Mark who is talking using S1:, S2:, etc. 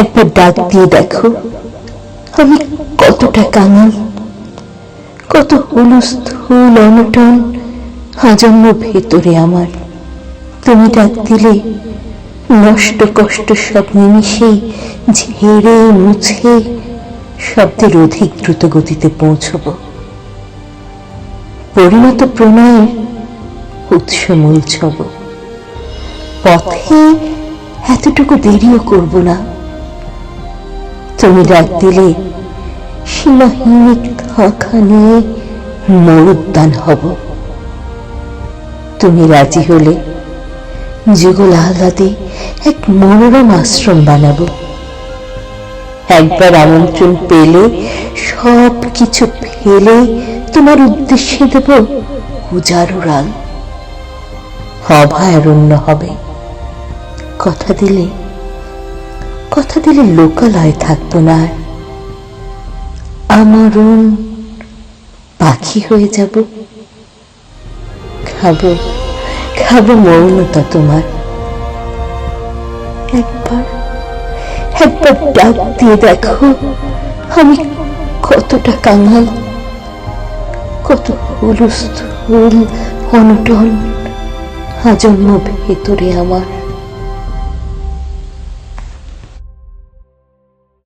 S1: একবার ডাক দিয়ে দেখো, আমি কতটা কাঙাল, কত হুলস্থুল অনটন আজন্ম ভেতরে আমার। তুমি ডাক দিলে নষ্ট কষ্ট সব নিমিশেই ঝেড়ে মুছে শব্দের অধিক দ্রুত গতিতে পৌঁছব। পরিণত প্রণয়ের উৎস মূলছব পথে এতটুকু দেরিও করব না। তুমি ডাক দিলে সীমাহীন এক থাকা নিয়ে মরুদ্যান হব। তুমি রাজি হলে যুগল আহ্লাদে এক মনোরম আশ্রম বানাবো। একবার আমন্ত্রণ পেলে সব কিছু ফেলে তোমার উদ্দেশ্যে দেব উজারু অভয়ারণ্য হবে। কথা দিলে কথা দিলে লোকালয় থাকব না। আমরণ পাখি হয়ে যাব। খাব খাব মৌনতা তোমার। একবার একবার ডাক দিয়ে দেখো আমি কতটা কাঙাল, কত হুলস্থুল, অনটন, আজন্ম ভেতরে আমার।